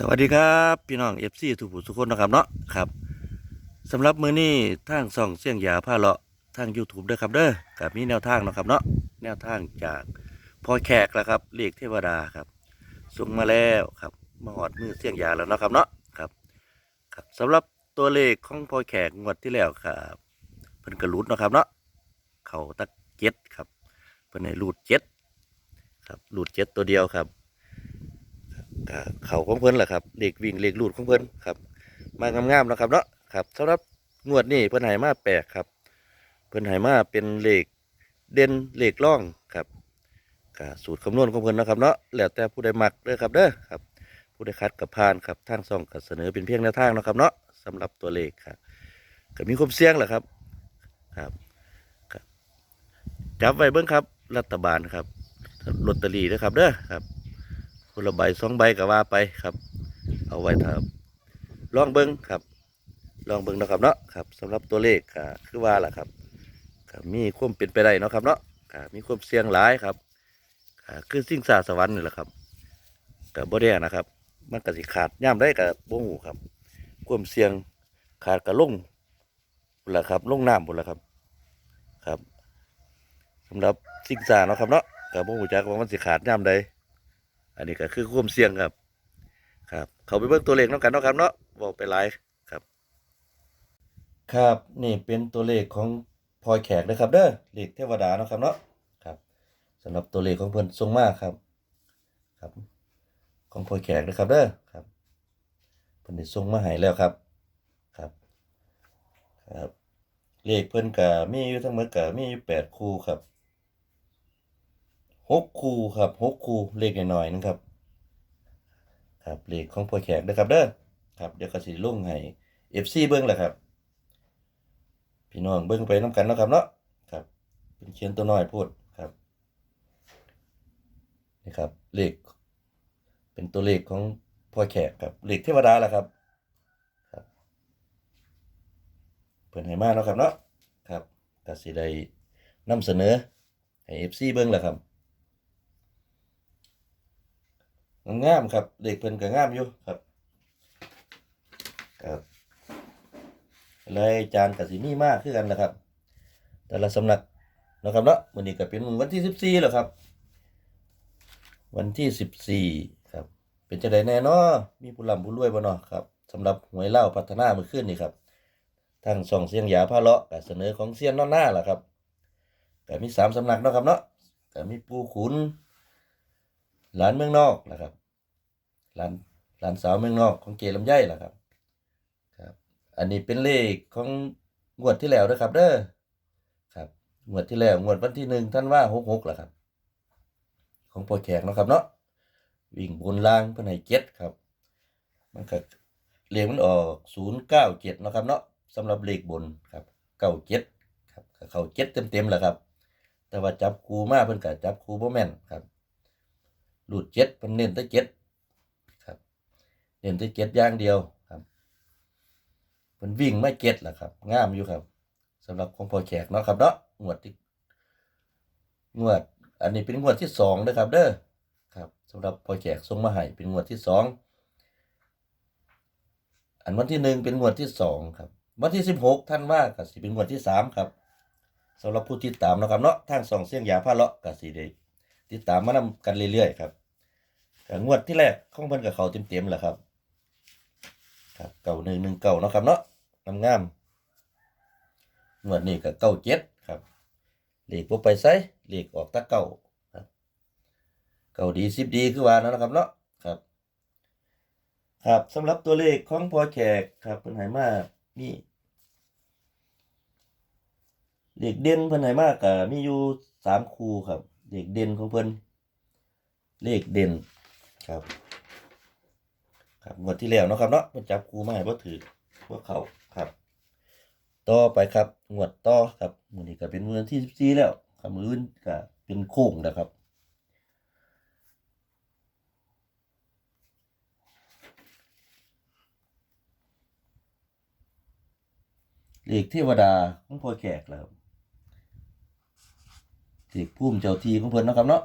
สวัสดีครับพี่น้องเอฟซีทุกผู้ทุกคนนะครับเนาะครับสำหรับมือนี้ทางส่องเสียงยาผ้าเลาะทาง YouTube ด้อครับเด้อกับมีแนวทางนะครับเนาะแนวทางจากพอแขกแล้วครับเลขเทวดาครับส่งมาแล้วครับมาหอดมือเสียงยาแล้วนะครับเนาะครับครับสำหรับตัวเลขของพอแขกงวดที่แล้วครับเพิ่นกระลุดนะครับเนาะเขาตะเจ็ดครับเพิ่นให้รูดเจ็ดครับรูดเจ็ดตัวเดียวครับ เขาของเพิ่นแหละครับเด็กวิ่งเล็กลูดของเพิ่นครับ มางามๆเนาะครับเนาะครับสำหรับงวดนี้เพิ่นให้มาแปลกครับ เพิ่นให้มาเป็นเลขเด่นเลขร่องครับกสูตรคำนวณของเพิ่นนะครับเนาะแล้วแต่ผู้ใดมักเด้อครับเด้อครับ ผู้ใดคัดกับพานครับทางซ่องก็เสนอเป็นเพียงแนวทางนะครับเนาะสำหรับตัวเลขครับก็มีความเสี่ยงแหละครับครับครับจับไว้เบิ่งครับ รัฐบาลครับลอตเตอรี่นะครับเด้อครับ คนละใบสองใบก็ว่าไปครับ เอาไว้ถ้าลองเบิ้งครับ ลองเบิ้งนะครับเนาะครับสำหรับตัวเลขก็คือว่าล่ะครับมีความเป็นไปได้เนาะครับเนาะมีความเสี่ยงหลายครับคือสิ่งสาสวรรค์นี่แหละครับก็บ่ได้นะครับ มันก็สิขาดย่ามได้กับบ่หูครับ ความเสี่ยงขาดก็ลงพุ่นล่ะครับลงน้ำพุ่นล่ะครับครับสำหรับสิ่งสาเนาะครับเนาะก็บ่ฮู้จักว่ามันสิขาดย่ามใด อันนี้ก็คือความเสี่ยงครับ ครับ เขาไปเบิ่งตัวเลขน้ำกันเนาะครับเนาะบอกไปไลฟ์ครับ ครับนี่เป็นตัวเลขของพลอยแขกนะครับเด้อเลขเทวดาเนาะครับเนาะครับสำหรับตัวเลขของเพิ่นทรงมากครับ ครับ ของพลอยแขกนะครับเด้อครับเพิ่นได้ส่งมาให้แล้วครับ ครับครับเลขเพิ่นก็มีอยู่ทั้งหมดก็มีอยู่แปดคู่ครับ หกคูครับหกคูเลขหน่อยๆนะครับ ครับเลขของพ่อแขกนะครับเด้อครับเดี๋ยวก็สิลงให้ FC เบิ่งแหละครับ พี่น้องเบิ่งไปน้ำกันเนาะครับเนาะครับ เป็นเขียนตัวน้อยพูดครับนี่ครับเลข เป็นตัวเลขของพ่อแขกครับเลขเทวดาแหละครับครับเพิ่นให้มาเนาะครับเนาะครับก็สิได้นำเสนอให้ FC เบิ่งแหละครับ งามครับเด็กเพิ่นก็งามอยู่ครับครับเลยอาจารย์กับสิมีมากคือกันนะครับ แต่ละสำนักนะครับเนาะวันนี้ก็เป็นวันที่สิบสี่แล้วครับ วันที่สิบสี่ครับ เป็นจะไดแน่เนาะมีผู้ร่ำผู้รวยบ่เนาะครับสำหรับหวยเล่าพัฒนาเมื่อคืนนี่ครับทางส่องเสียงหยาพาเลาะก็เสนอของเสียนนอนหน้าล่ะครับก็มีสามสำนักเนาะครับเนาะก็มีปูขุน หลานเมืองนอกนะครับ หลานหลานสาวเมืองนอกของเกลำไยล่ะครับ ครับ อันนี้เป็นเลขของงวดที่แล้วนะครับ เด้อครับงวดที่แล้วงวดวันที่หนึ่งท่านว่าหกหกล่ะครับ ของพ่อแขกเนาะครับเนาะวิ่งบนล่างเพื่อนให้เจ็ดครับ มันก็เลขมันออกศูนย์เก้าเจ็ดนาะครับเนาะสำหรับเลขบนครับเก้าเจ็ดครับเขาเจ็ดเต็มเต็มๆแหละครับ แต่ว่าจับคูมาเพิ่นก็จับคูบ่แม่นครับ หลุดเจ็ดเพิ่นเน้นแต่เจ็ดครับ เน้นแต่เจ็ดอย่างเดียวครับเพิ่นวิ่งไม่เจ็ดล่ะครับงามอยู่ครับสำหรับของพอแขกเนาะครับเนาะงวดที่งวด อันนี้เป็นงวดที่สองนะครับ เด้อครับสำหรับพอแขกส่งมาให้เป็นงวดที่สองอันวันที่หนึ่งเป็นงวดที่สองครับ วันที่สิบหกท่านว่าก็สิเป็นงวดที่สามครับสำหรับผู้ติดตามนะครับเนาะทางสองเสียงยาผ้าเลาะก็สิได้ติดตามมานำกันเรื่อยๆครับ งวดที่แรกของเพิ่นกับเขาเต็มๆแหละครับ ครับเก่าหนึ่งหนึ่งเก่าเนาะครับเนาะงามงามงวดนี้ก็เก้าเจ็ดครับเลขบ่ไปไสเลขออกตะเก่าครับ เก่าดีสิบดีคือว่านั่นนะครับเนาะครับ ครับสำหรับตัวเลขของพอแขกครับเพิ่นให้มากมีเลขเด่นเพิ่นให้มาก็มีอยู่สามคู่ครับเลขเด่นของเพิ่นเลขเด่น ครับ ครับงวดที่แล้วเนาะครับเนาะเพิ่นจับคู่มาให้บ่ถือบ่เขาครับ ต่อไปครับงวดต่อครับมื้อนี้ก็เป็นมื้อที่14แล้วครับมื้ออื่นก็เป็นโค้งนะครับเลขเทวดาของพ่อแขกแล้วเลขภูมิเจ้าทีของเพิ่นเนาะครับเนาะ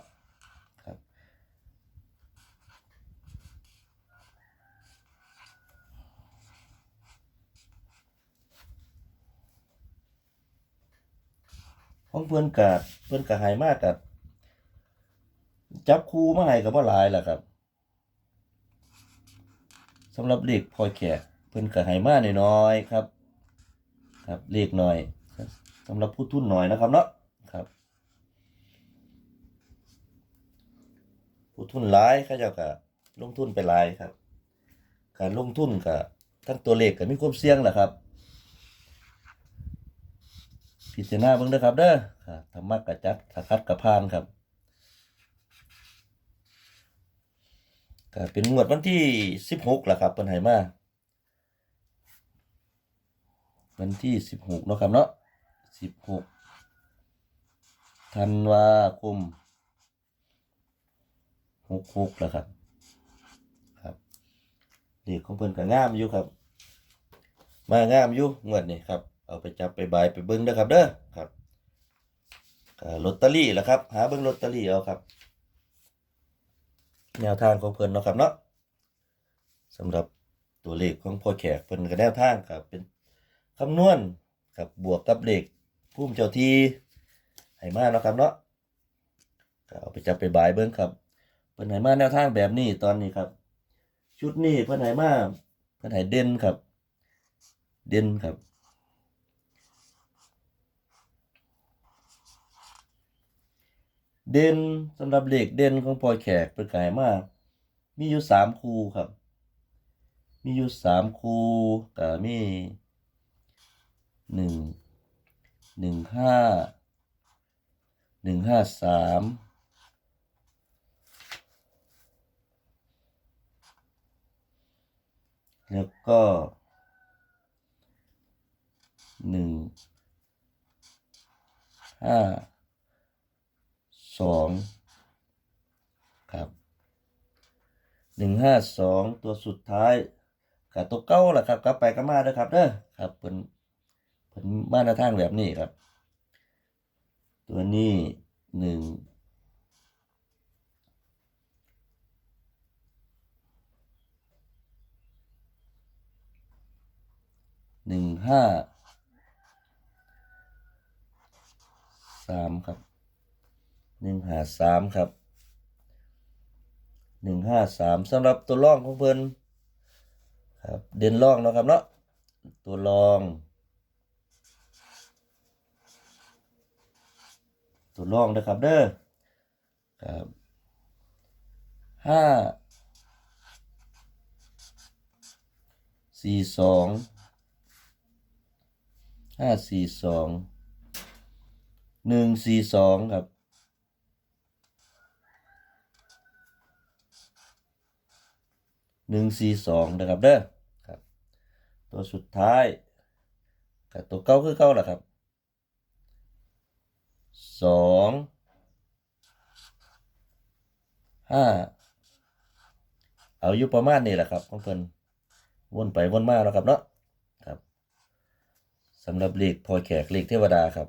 ของเพิ่อนกะเพิ่อนกะหายมากกับจับคู่มาให้ก็บ่หลายล่ะครับสำหรับเลขพอแขกเพิ่อนกะให้มากน้อยๆครับ ครับเลขหน้อยสำหรับผู้ทุนหน้อยนะครับเนาะครับผู้ทุนหลายเขาเจ้าก็ลงทุนไปหลายครับ การลงทุนก็ทั้งตัวเลขก็มีความเสี่ยงแหละครับ พิจารณาเบิ่งเด้อครับ เด้อครับถ้ามักกะจัดถ้าคัดกะพานครับก็เป็นงวดวันที่16ล่ะครับเพิ่นให้มาวันที่16เนาะครับเนาะ16ธันวาคม66แล้วครับ ครับเลขของเพิ่นก็งามอยู่ครับ มางามอยู่งวดนี้ครับ เอาไปจับไปบายไปเบิ้งเด้อครับเด้อครับลอตเตอรี่แหละครับ หาเบิ้งลอตเตอรี่เอาครับ แนวทางของเพิ่นเนาะครับเนาะสำหรับตัวเลขของพ่อแขกเพิ่นก็แนวทางครับ เป็นคำนวณกับบวกกับเลขภูมิเจ้าที่ให้มาเนาะครับเนาะก็เอาไปจับไปบายเบิ้งครับเพิ่นให้มาแนวทางแบบนี้ตอนนี้ครับ ชุดนี้เพิ่นให้มาเพิ่นให้เด่นครับ เด่นครับ เด่นสำหรับเลขเด่นของพลอยแขกเป็นกายมาก มีอยู่สามคูครับ มีอยู่สามคูก็มีหนึ่งหนึ่งห้าหนึ่งห้าสามแล้วก็หนึ่งห้า สองครับหนึ่งห้าสองตัวสุดท้ายกับตัวเก้าแหละครับกลับไปก็มาเด้อครับเด้อครับเป็นเป็นมาในทางแบบนี้ครับ ตัวนี้หนึ่งหนึ่งห้าสามครับ หนึ่งห้าสามครับหนึ่งห้าสามสำหรับตัวรองของเพิ่นครับเด่นรองเนาะครับเนาะตัวรอง ตัวรองนะครับเด้อครับห้าสี่สองห้าสี่สองหนึ่งสี่สองครับ หนึ่งสี่สองนะครับเด้อครับ ตัวสุดท้ายกับตัวเก้าคือเก้าแหละครับสองห้าเอาอยู่ประมาณนี้แหละครับของเพิ่นวนไปวนมาแล้วครับเนาะครับสำหรับเลขพอแขกเลขเทวดาครับ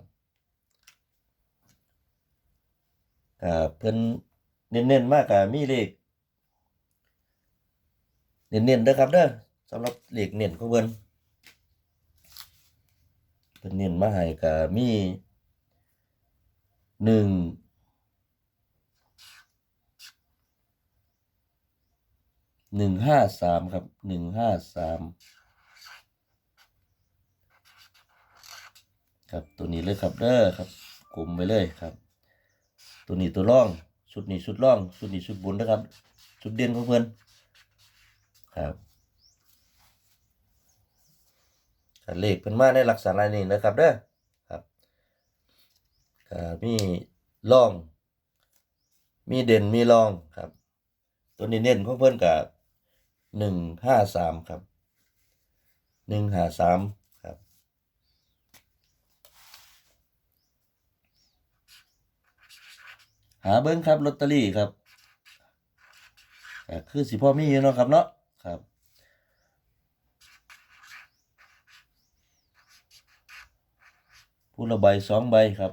เพิ่นเน้นๆมากกับมีเลข เน้นๆเด้อครับเด้อสำหรับเหลขเน้นของเพิ่นเพิ่นเน้นมาให้ก็มีหนึ่งหนึ่งห้าสามครับหนึ่งห้าสามครับตัวนี้เลยครับเด้อครับกลุ่มไปเลยครับ ตัวนี้ตัวร่องชุดนี้ชุดร่องชุดนี้ชุดบุญนะครับชุดเด่นของเพิ่อน ครับเลขเป็นมาในลักษณะนี้นะครับเด้อครับมีร่อง มีเด่นมีรองครับ ตัวนี้เน้นของเพิ่นกับหนึ่งห้าสามครับหนึ่งห้าสามครับหาเบิ้งครับลอตเตอรี่ครับคือสิพ่อมีอยู่เนาะครับเนาะ ครับ ผู้ละใบสองใบครับ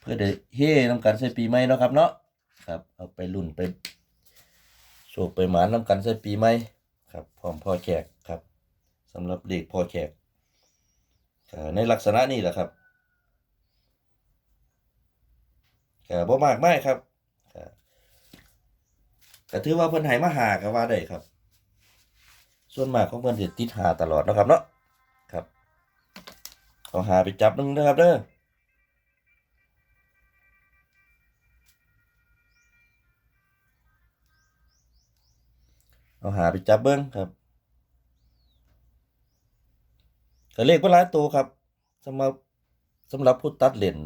เพื่อได้เฮ้น้ำกันใส่ปีใหม่เนาะครับเนาะครับ เอาไปลุ่นไปโชคไปหมานน้ำกันใส่ปีใหม่ครับพร้อมพ่อแขกครับสำหรับเด็กพ่อแขกในลักษณะนี้แหละครับก็บ่มากไมายครับ ก็ถือว่าเพิ่นให้มาหาก็ว่าได้ครับ ส่วนมากของเพิ่นสิติดหาตลอดนะครับเนาะครับเอาหาไปจับหนึงนะครับเด้อเอาหาไปจับเบิ่งครับก็เลขบ่หลายตัวครับสำหรับสำหรับผู้ตัดเหรียญ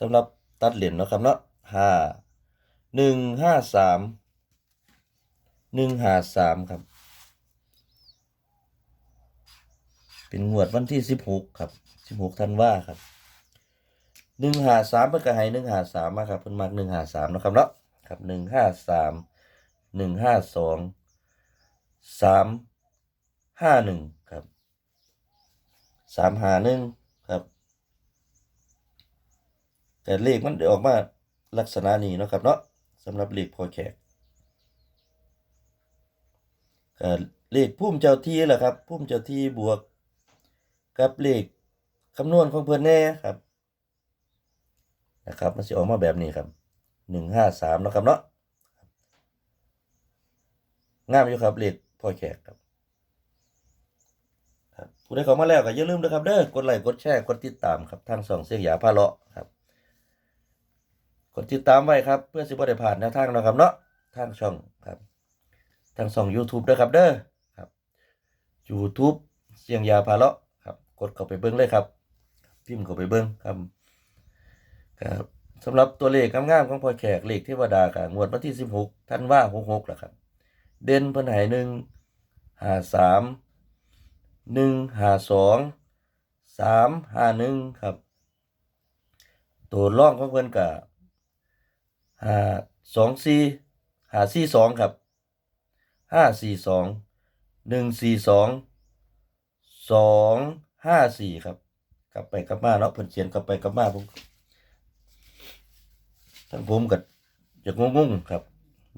สำหรับตัดเหรียญนะครับเนาะห้า หนึ่งห้าสามหนึ่งห้าสามครับ เป็นงวดวันที่สิบหกครับสิบหกธันวาครับหนึ่งหาสามเพื่อกระหายหนึ่งหาสามมาครับเพิ่นมักหนึ่งหาสามนะครับเนาะครับหนึ่งห้าสามหนึ่งห้าสองสามห้าหนึ่งครับสามหาหนึ่งครับ แต่เลขมันได้ออกมาลักษณะนี้นะครับเนาะ สำหรับเลขพอแขกก็เลขพุ่มเจ้าที่แหละครับพุ่มเจ้าที่บวก กับเลขคำนวณของเพื่อนแน่ครับนะครับมันจะออกมาแบบนี้ครับหนึ่งห้าสามนะครับเนาะงามอยู่ครับเลขพ่อแขกครับครับผู้ใดเข้ามาแล้วก็อย่าลืมนะครับเด้อกดไลค์กดแชร์กดติดตามครับทางสองเสียงหยาพาเลาะครับ ดติดตามไว้ครับ เพื่อสิบ่ได้ผ่านแนวทางเนาะครับเนาะทางช่องครับ ทางช่อง YouTube ด้วยครับเด้อครับ YouTube เสียงยาพาเลาะครับ กดเข้าไปเบิ้งเลยครับ พิมพ์เข้าไปเบิ้งครับครับสำหรับตัวเลขงามๆของพ่อแขกเลขเทวดากับงวดวันที่ 16ธันว่า66ล่ะครับ เด่นเพิ่นให้1 53 1 52 3 51ครับ ตัวร่องของเพิ่นก็ 5 2 4 5 4 2ครับ5 4 2 1 4 2สองห้าสี่ครับ กลับไปกลับมาเนาะเพิ่นเขียนกลับไปกลับมาผมทั้งผมกับจะงงงๆครับ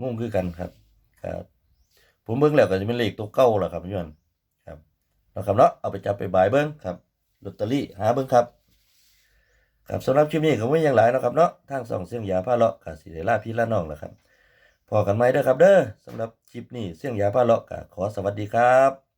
งงคือกันครับครับ ผมเบิ่งแล้วก็จะเป็นเลขตัวเก่าล่ะครับพี่ยนครับเนาะครับเนาะเอาไปจับไปบายเบิ่งครับลอตเตอรี่หาเบิ่งครับ ครับสำหรับคลิปนี้ก็ไม่ยังหลายเนาะครับเนาะทางสองเสียงยาผ้าเลาะกับสิเดล่าพี่ละน้องนะครับพอกันไหมเด้อครับเด้อสำหรับคลิปนี้เสียงยาผ้าเลาะกับขอสวัสดีครับ